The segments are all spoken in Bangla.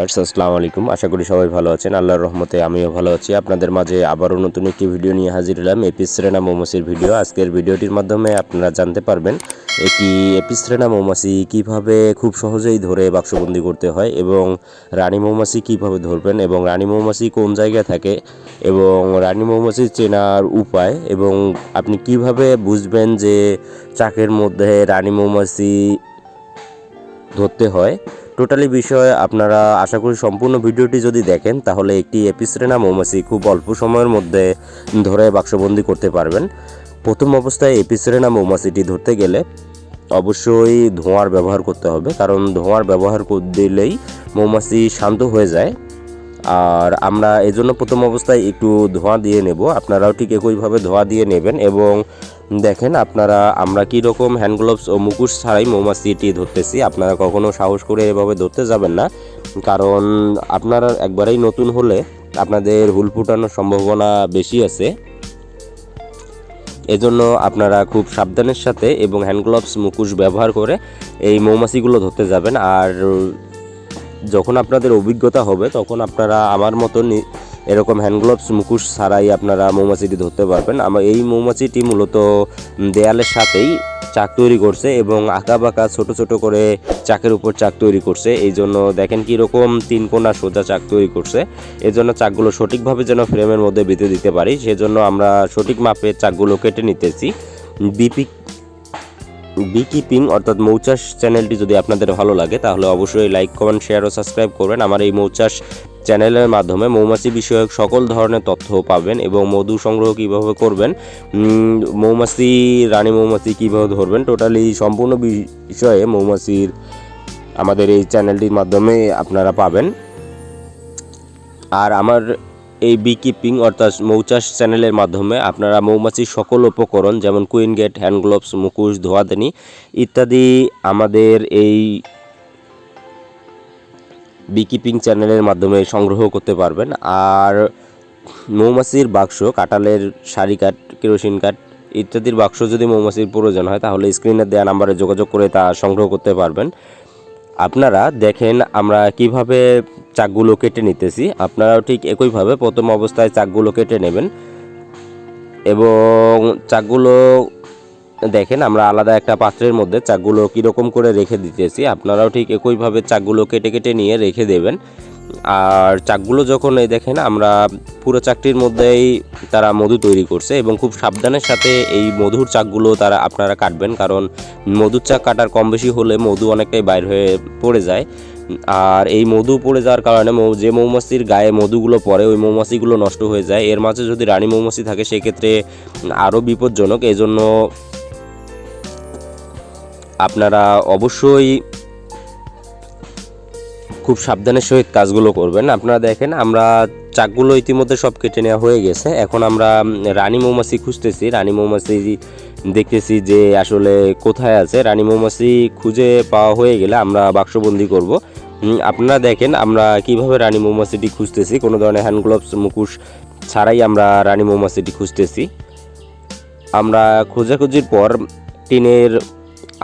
ভিউয়ার্স, আসসালামু আলাইকুম। আশা করি সবাই ভালো আছেন। আল্লাহর রহমতে আমিও ভালো আছি। আপনাদের মাঝে আবারও নতুন একটি ভিডিও নিয়ে হাজির হলাম এপিসরেনা মোমোসির ভিডিও। আজকের ভিডিওটির মাধ্যমে আপনারা জানতে পারবেন একটি এপিসরেনা মৌমাছি কীভাবে খুব সহজেই ধরে বাক্সবন্দি করতে হয় এবং রানী মৌমাছি কীভাবে ধরবেন এবং রানী মৌমাছি কোন জায়গায় থাকে এবং রানী মৌমাছি চেনার উপায় এবং আপনি কীভাবে বুঝবেন যে চাকের মধ্যে রানী মৌমাছি ধরতে হয় টোটালি বিষয়ে আপনারা আশা করি সম্পূর্ণ ভিডিওটি যদি দেখেন, তাহলে একটি এপিসরেনা মৌমাছি খুব অল্প সময়ের মধ্যে ধরে বাক্সবন্দি করতে পারবেন। প্রথম অবস্থায় এপিসরেনা মৌমাছিটি ধরতে গেলে অবশ্যই ধোঁয়ার ব্যবহার করতে হবে, কারণ ধোঁয়ার ব্যবহার দিলেই মৌমাছি শান্ত হয়ে যায়। আর আমরা এই জন্য প্রথম অবস্থায় একটু ধোঁয়া দিয়ে নেব। আপনারাও ঠিক একইভাবে ধোঁয়া দিয়ে নেবেন এবং দেখেন আপনারা, আমরা কি রকম হ্যান্ড গ্লোভস ও মুখোশ ছাড়াই মৌমাছিটি ধরতেছি। আপনারা কখনো সাহস করে এভাবে ধরতে যাবেন না। কারণ আপনারা একবারেই নতুন হলে আপনাদের হুল ফুটানোর সম্ভাবনা বেশি আছে। এজন্য আপনারা খুব সাবধানের সাথে এবং হ্যান্ড গ্লোভস মুখোশ ব্যবহার করে এই মৌমাছিগুলো ধরতে যাবেন। আর যখন আপনাদের অভিজ্ঞতা হবে, তখন আপনারা আমার মতন এরকম হ্যান্ড গ্লোভস মুখোশ ছাড়াই আপনারা মৌমাছিটি ধরতে পারবেন। আমার এই মৌমাছিটি মূলত দেয়ালের সাথেই চাক তৈরি করছে এবং আঁকা বাঁকা ছোটো ছোটো করে চাকের উপর চাক তৈরি করছে। এই জন্য দেখেন কীরকম তিন কোনা সোজা চাক তৈরি করছে। এই জন্য চাকগুলো সঠিকভাবে যেন ফ্রেমের মধ্যে বেঁধে দিতে পারি। সেজন্য আমরা সঠিক মাপে চাকগুলো কেটে নিতেছি। বিপি বি কিপিং অর্থাৎ মৌচাষ চ্যানেলটি যদি আপনাদের ভালো লাগে, তাহলে অবশ্যই লাইক কমেন্ট শেয়ার ও সাবস্ক্রাইব করবেন। আমার এই মৌচাষ চ্যানেলের মাধ্যমে মৌমাছি বিষয়ক সকল ধরনের তথ্য পাবেন এবং মধু সংগ্রহ কীভাবে করবেন মৌমাছি, রানী মৌমাছি কীভাবে ধরবেন টোটালি সম্পূর্ণ বিষয়ে মৌমাছির আমাদের এই চ্যানেলটির মাধ্যমে আপনারা পাবেন। আর আমার এই বি কিপিং অর্থাৎ মৌচাষ চ্যানেলের মাধ্যমে আপনারা মৌমাছির সকল উপকরণ যেমন কুইন গেট হ্যান্ড গ্লোভস মুখোশ, ধোয়াদানি ইত্যাদি আমাদের এই বিকিপিং চ্যানেলের মাধ্যমে সংগ্রহ করতে পারবেন। আর মৌমাছির বাক্স, কাঁঠালের শাড়ি কাঠ, কেরোসিন কাঠ ইত্যাদির বাক্স যদি মৌমাছির প্রয়োজন হয় তাহলে স্ক্রিনে দেওয়া নাম্বারে যোগাযোগ করে তা সংগ্রহ করতে পারবেন। আপনারা দেখেন আমরা কীভাবে চাকগুলো কেটে নিতেছি। আপনারাও ঠিক একইভাবে প্রথম অবস্থায় চাকগুলো কেটে নেবেন। এবং চাকগুলো দেখেন আমরা আলাদা একটা পাত্রের মধ্যে চাকগুলো কীরকম করে রেখে দিতেছি। আপনারাও ঠিক একইভাবে চাকগুলো কেটে কেটে নিয়ে রেখে দেবেন। আর চাকগুলো যখন এই দেখেন, আমরা পুরো চাকটির মধ্যেই তারা মধু তৈরি করছে এবং খুব সাবধানের সাথে এই মধুর চাকগুলো তারা আপনারা কাটবেন কারণ মধুর চাক কাটার কম বেশি হলে মধু অনেকটাই বাইর হয়ে পড়ে যায়। আর এই মধু পড়ে যাওয়ার কারণে যে মৌমাছির গায়ে মধুগুলো পড়ে, ওই মৌমাছিগুলো নষ্ট হয়ে যায়। এর মাঝে যদি রানী মৌমাছি থাকে, সেক্ষেত্রে আরও বিপজ্জনক। এই জন্য আপনারা অবশ্যই খুব সাবধানের সহিত কাজগুলো করবেন। আপনারা দেখেন, আমরা চাকগুলো ইতিমধ্যে সব কেটে নেওয়া হয়ে গেছে। এখন আমরা রানী মৌমাছি খুঁজতেছি। রানী মৌমাছি দেখতেছি যে আসলে কোথায় আছে। রানী মৌমাছি খুঁজে পাওয়া হয়ে গেলে আমরা বাক্সবন্দি করব। আপনারা দেখেন, আমরা কীভাবে রানী মৌমাছিটি খুঁজতেছি। কোনো ধরনের হ্যান্ড গ্লোভস, মুখোশ ছাড়াই আমরা রানী মৌমাছিটি খুঁজতেছি। আমরা খোঁজাখুঁজির পর টিনের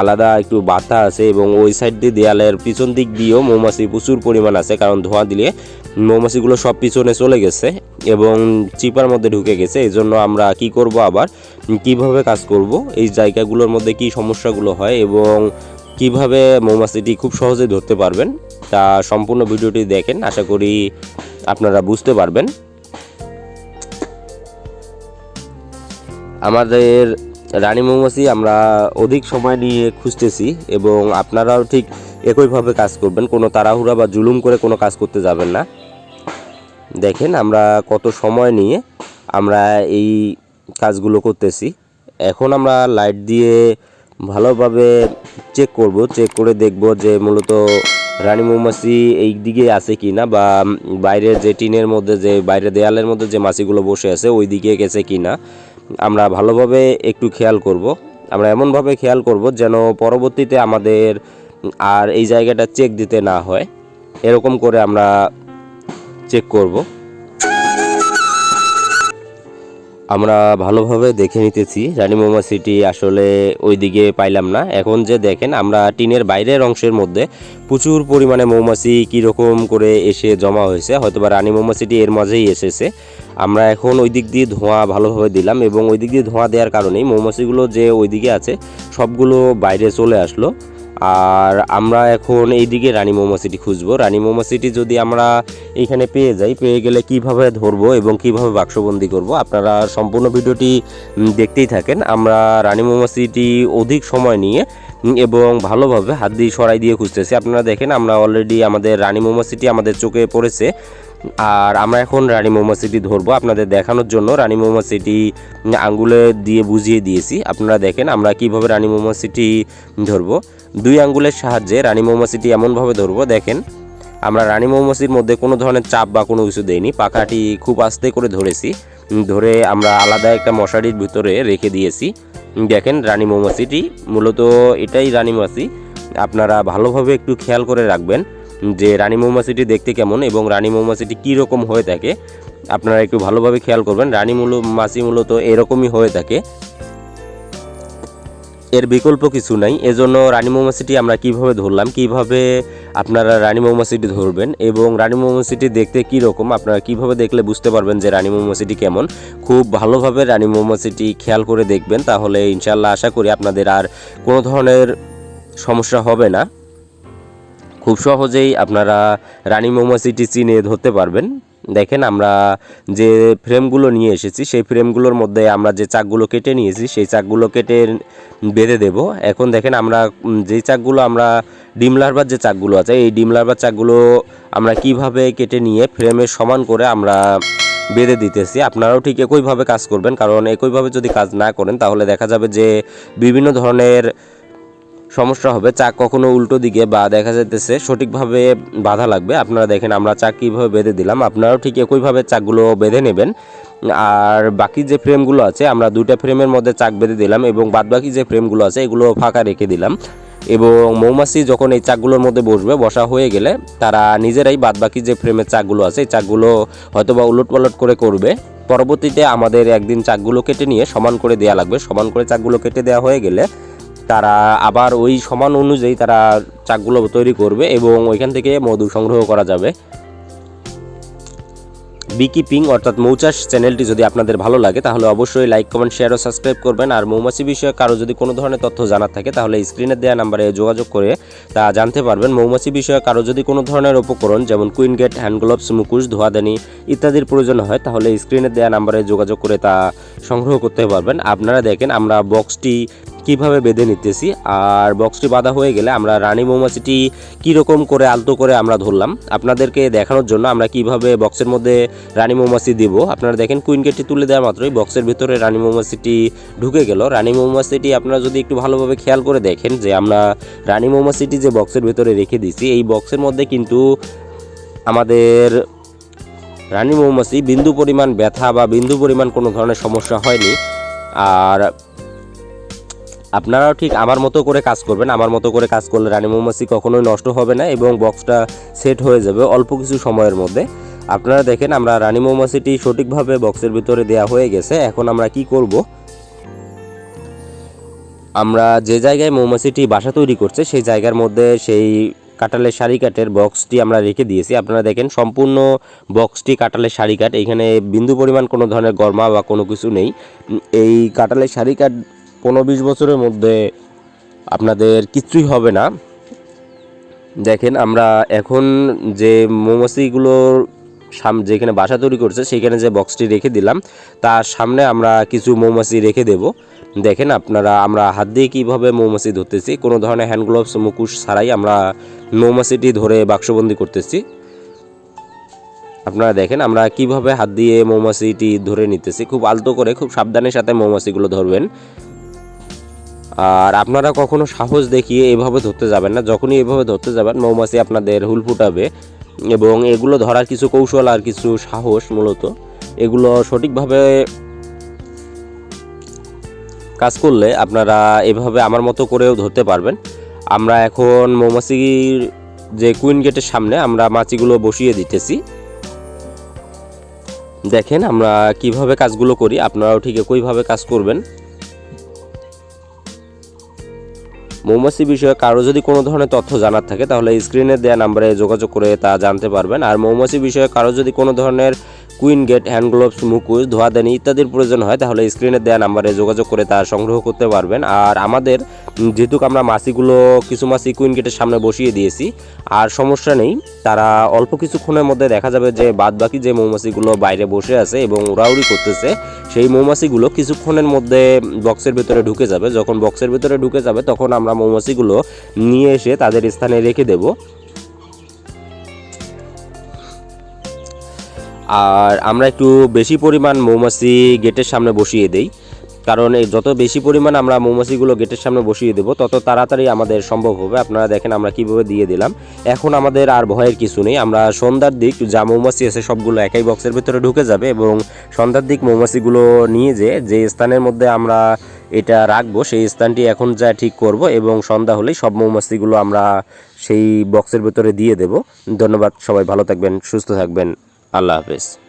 আলাদা একটু বাতা আছে এবং ওই সাইড দিয়ে দেয়ালের পিছন দিক দিয়েও মৌমাছি প্রচুর পরিমাণ আছে, কারণ ধোঁয়া দিলে মৌমাছিগুলো সব পিছনে চলে গেছে এবং চিপার মধ্যে ঢুকে গেছে। এই জন্য আমরা কি করব আবার? কীভাবে কাজ করব? এই জায়গাগুলোর মধ্যে কি সমস্যাগুলো হয় এবং কীভাবে মৌমাছিটি খুব সহজে ধরতে পারবেন তা সম্পূর্ণ ভিডিওটি দেখেন। আশা করি আপনারা বুঝতে পারবেন। আমাদের রানী মৌমাছি আমরা অধিক সময় নিয়ে খুঁজতেছি এবং আপনারাও ঠিক একইভাবে কাজ করবেন। কোনো তাড়াহুড়া বা জুলুম করে কোনো কাজ করতে যাবেন না। দেখেন আমরা কত সময় নিয়ে আমরা এই কাজগুলো করতেছি। এখন আমরা লাইট দিয়ে ভালোভাবে চেক করব, চেক করে দেখব যে মূলত রানী মৌমাছি এই দিকে আছে কি না বা বাইরের যে টিনের মধ্যে যে বাইরে দেয়ালের মধ্যে যে মাছিগুলো বসে আছে, ওই দিকে গেছে কি না আমরা ভালোভাবে একটু খেয়াল করব। আমরা এমনভাবে খেয়াল করব যেন পরবর্তীতে আমাদের আর এই জায়গাটা চেক দিতে না হয়। এরকম করে আমরা চেক করব। আমরা ভালোভাবে দেখে নিতেছি। রানী মৌমাছিটি আসলে ওইদিকে পাইলাম না। এখন যে দেখেন, আমরা টিনের বাইরের অংশের মধ্যে প্রচুর পরিমাণে মৌমাছি কীরকম করে এসে জমা হয়েছে। হয়তোবা রানী মৌমাছিটি এর মাঝেই এসেছে। আমরা এখন ওই দিক দিয়ে ধোঁয়া ভালোভাবে দিলাম এবং ওই দিক দিয়ে ধোঁয়া দেওয়ার কারণেই মৌমাছিগুলো যে ওইদিকে আছে, সবগুলো বাইরে চলে আসলো। আর আমরা এখন এইদিকে রানী মৌমাছিটি খুঁজবো। রানী মৌমাছিটি যদি আমরা এইখানে পেয়ে যাই, পেয়ে গেলে কীভাবে ধরবো এবং কীভাবে বাক্সবন্দি করব, আপনারা সম্পূর্ণ ভিডিওটি দেখতেই থাকেন। আমরা রানী মৌমাছিটি অধিক সময় নিয়ে এবং ভালোভাবে হাত দিয়ে সরাই দিয়ে খুঁজতেছি। আপনারা দেখেন, আমরা অলরেডি আমাদের রানী মৌমাছিটি আমাদের চোখে পড়েছে। আর আমরা এখন রানী মৌমাছিটি ধরবো। আপনাদের দেখানোর জন্য রানী মৌমাছিটি আঙ্গুলে দিয়ে বুঝিয়ে দিয়েছি। আপনারা দেখেন, আমরা কীভাবে রানী মৌমাছিটি ধরবো। দুই আঙ্গুলের সাহায্যে রানী মৌমাছিটি এমনভাবে ধরবো, দেখেন। আমরা রানী মৌমাছির মধ্যে কোনো ধরনের চাপ বা কোনো কিছু দেইনি। পাখাটি খুব আস্তে করে ধরেছি ধরে আমরা আলাদা একটা মশারির ভিতরে রেখে দিয়েছি। দেখেন রানী মৌমাছিটি, মূলত এটাই রানী মাছি আপনারা ভালোভাবে একটু খেয়াল করে রাখবেন যে রানী মৌমাছিটি দেখতে কেমন এবং রানী মৌমাছিটি কী রকম হয়ে থাকে। আপনারা একটু ভালোভাবে খেয়াল করবেন, রানী মূল, মাছি মূলত এরকমই হয়ে থাকে। এর বিকল্প কিছু নাই। এজন্য রানী মৌমাছিটি আমরা কীভাবে ধরলাম, কীভাবে আপনারা রানী মৌমাছিটি ধরবেন এবং রানী মৌমাছিটি দেখতে কী রকম, আপনারা কীভাবে দেখলে বুঝতে পারবেন যে রানী মৌমাছিটি কেমন। খুব ভালোভাবে রানী মৌমাছিটি খেয়াল করে দেখবেন, তাহলে ইনশাল্লাহ আশা করি আপনাদের আর কোনো ধরনের সমস্যা হবে না। খুব সহজেই আপনারা রানী মৌমাছিটি চিনে ধরতে পারবেন। দেখেন আমরা যে ফ্রেমগুলো নিয়ে এসেছি, সেই ফ্রেমগুলোর মধ্যে আমরা যে চাকগুলো কেটে নিয়েছি, সেই চাকগুলো কেটে বেঁধে দেব। এখন দেখেন আমরা যেই চাকগুলো আমরা, ডিম লার্ভার যে চাকগুলো আছে, এই ডিম লার্ভার চাকগুলো আমরা কীভাবে কেটে নিয়ে ফ্রেমের সমান করে আমরা বেঁধে দিতেছি, আপনারাও ঠিক একইভাবে কাজ করবেন। কারণ একইভাবে যদি কাজ না করেন, তাহলে দেখা যাবে যে বিভিন্ন ধরনের সমস্যা হবে। চাক কখনো উল্টো দিকে বা দেখা যাইতেছে সঠিকভাবে বাধা লাগবে। আপনারা দেখেন আমরা চাক কীভাবে বেঁধে দিলাম। আপনারাও ঠিক একইভাবে চাকগুলো বেঁধে নেবেন। আর বাকি যে ফ্রেমগুলো আছে, আমরা দুইটা ফ্রেমের মধ্যে চাক বেঁধে দিলাম এবং বাদবাকি যে ফ্রেমগুলো আছে, এগুলো ফাঁকা রেখে দিলাম। এবং মৌমাছি যখন এই চাকগুলোর মধ্যে বসবে, বসা হয়ে গেলে তারা নিজেরাই বাদবাকি যে ফ্রেমের চাকগুলো আছে, এই চাকগুলো হয়তো বা উলট পালট করে করবে। পরবর্তীতে আমাদের একদিন চাকগুলো কেটে নিয়ে সমান করে দেওয়া লাগবে। সমান করে চাকগুলো কেটে দেওয়া হয়ে গেলে তারা আবার ওই সমান অনুযায়ী তারা চাকগুলো তৈরি করবে এবং ওইখান থেকে মধু সংগ্রহ করা যাবে। বিকিপিং অর্থাৎ মৌচাষ চ্যানেলটি যদি আপনাদের ভালো লাগে, তাহলে অবশ্যই লাইক কমেন্ট শেয়ার ও সাবস্ক্রাইব করবেন। আর মৌমাছি বিষয়ে কারও যদি কোনো ধরনের তথ্য জানার থাকে, তাহলে স্ক্রিনে দেওয়া নাম্বারে যোগাযোগ করে তা জানতে পারবেন। মৌমাছি বিষয়ে কারও যদি কোনো ধরনের উপকরণ, যেমন কুইন গেট হ্যান্ড গ্লোভস মুখোশ, ধোয়াদানি ইত্যাদির প্রয়োজন হয়, তাহলে স্ক্রিনে দেওয়া নাম্বারে যোগাযোগ করে তা সংগ্রহ করতে পারবেন। আপনারা দেখেন আমরা বক্সটি কীভাবে বেঁধে নিতেছি? আর বক্সটি বাঁধা হয়ে গেলে আমরা রানী মৌমাছিটি কীরকম করে আলতো করে আমরা ধরলাম? আপনাদেরকে দেখানোর জন্য আমরা কীভাবে বক্সের মধ্যে রানী মৌমাছি দিব? আপনারা দেখেন কুইন গেটটি তুলে দেওয়া মাত্রই বক্সের ভিতরে রানী মৌমাছিটি ঢুকে গেল। রানী মৌমাছিটি আপনারা যদি একটু ভালোভাবে খেয়াল করে দেখেন যে আমরা রানী মৌমাছিটি যে বক্সের ভিতরে রেখে দিয়েছি এই বক্সের মধ্যে কিন্তু আমাদের রানী মৌমাছি বিন্দু পরিমাণ ব্যথা বা বিন্দু পরিমাণ কোনো ধরনের সমস্যা হয়নি। আর আপনারাও ঠিক আমার মতো করে কাজ করবেন, আমার মতো করে কাজ করলে রানী মৌমাছি কখনোই নষ্ট হবে না এবং বক্সটা সেট হয়ে যাবে অল্প কিছু সময়ের মধ্যে। আপনারা দেখেন আমরা রানী মৌমাছিটি সঠিকভাবে বক্সের ভিতরে দেয়া হয়ে গেছে, এখন আমরা কি করব? আমরা যে জায়গায় মৌমাছিটি বাসা তৈরি করছে, সেই জায়গার মধ্যে সেই কাটালের শাড়ি কাটের বক্সটি আমরা রেখে দিয়েছি। আপনারা দেখেন সম্পূর্ণ বক্সটি কাটালের শাড়ি কাট এখানে বিন্দু পরিমাণ কোনো ধরনের গরমা বা কোনো কিছু নেই। এই কাটালের শাড়ি কাট পনেরো বিশ বছরের মধ্যে আপনাদের কিচ্ছুই হবে না। দেখেন আমরা এখন যে মৌমাছিগুলোর সাম, যেখানে বাসা তৈরি করছে, সেখানে যে বক্সটি রেখে দিলাম, তার সামনে আমরা কিছু মৌমাছি রেখে দেব। দেখেন আপনারা, আমরা হাত দিয়ে কীভাবে মৌমাছি ধরতেছি, কোনো ধরনের হ্যান্ড গ্লোভস মুখোশ ছাড়াই আমরা মৌমাছিটি ধরে বাক্সবন্দি করতেছি। আপনারা দেখেন, আমরা কীভাবে হাত দিয়ে মৌমাছিটি ধরে নিতেছি, খুব আলতো করে, খুব সাবধানের সাথে মৌমাছিগুলো ধরবেন। আর আপনারা কখনো সাহস দেখিয়ে এভাবে ধরতে যাবেন না। যখনই এভাবে ধরতে যাবেন, মৌমাছি আপনাদের হুল ফুটাবে এবং এগুলো ধরার কিছু কৌশল আর কিছু সাহস মূলত এগুলো সঠিকভাবে কাজ করলে আপনারা এভাবে আমার মতো করেও ধরতে পারবেন। আমরা এখন মৌমাছির যে কুইন গেটের সামনে আমরা মাছিগুলো বসিয়ে দিতেছি। দেখেন আমরা কীভাবে কাজগুলো করি, আপনারাও ঠিক একইভাবে কাজ করবেন। মৌমাছি বিষয়ে কারও যদি কোনো ধরনের তথ্য জানার থাকে, তাহলে স্ক্রিনে দেওয়া নাম্বারে যোগাযোগ করে তা জানতে পারবেন। আর মৌমাছি বিষয়ে কারও যদি কোনো ধরনের কুইন গেট হ্যান্ড গ্লোভস মুকুশ ধোয়াদানি ইত্যাদির প্রয়োজন হয়, তাহলে স্ক্রিনে দেওয়া নাম্বারে যোগাযোগ করে তা সংগ্রহ করতে পারবেন। আর আমাদের যেহেতু আমরা মাছিগুলো, কিছু মাছি কুইন গেটের সামনে বসিয়ে দিয়েছি, আর সমস্যা নেই, তারা অল্প কিছুক্ষণের মধ্যে দেখা যাবে যে বাদ বাকি যে মৌমাছিগুলো বাইরে বসে আছে এবং উড়াউড়ি করতেছে সেই মৌমাছিগুলো কিছুক্ষণের মধ্যে বক্সের ভিতরে ঢুকে যাবে। যখন বক্সের ভিতরে ঢুকে যাবে, তখন আমরা মৌমাছিগুলো নিয়ে এসে তাদের স্থানে রেখে দেব। আর আমরা একটু বেশি পরিমাণ মৌমাছি গেটের সামনে বসিয়ে দেই। কারণ এই যত বেশি পরিমাণ আমরা মৌমাছিগুলো গেটের সামনে বসিয়ে দেবো, তত তাড়াতাড়ি আমাদের সম্ভব হবে। আপনারা দেখেন আমরা কীভাবে দিয়ে দিলাম। এখন আমাদের আর ভয়ের কিছু নেই। আমরা সন্ধ্যার দিক যা মৌমাছি আছে সবগুলো একই বক্সের ভিতরে ঢুকে যাবে এবং সন্ধ্যার দিক মৌমাছিগুলো নিয়ে যে যে স্থানের মধ্যে আমরা এটা রাখব, সেই স্থানটি এখন যা ঠিক করব এবং সন্ধ্যা হলেই সব মৌমাছিগুলো আমরা সেই বক্সের ভিতরে দিয়ে দেব। ধন্যবাদ, সবাই ভালো থাকবেন, সুস্থ থাকবেন। আল্লাহ হাফেজ।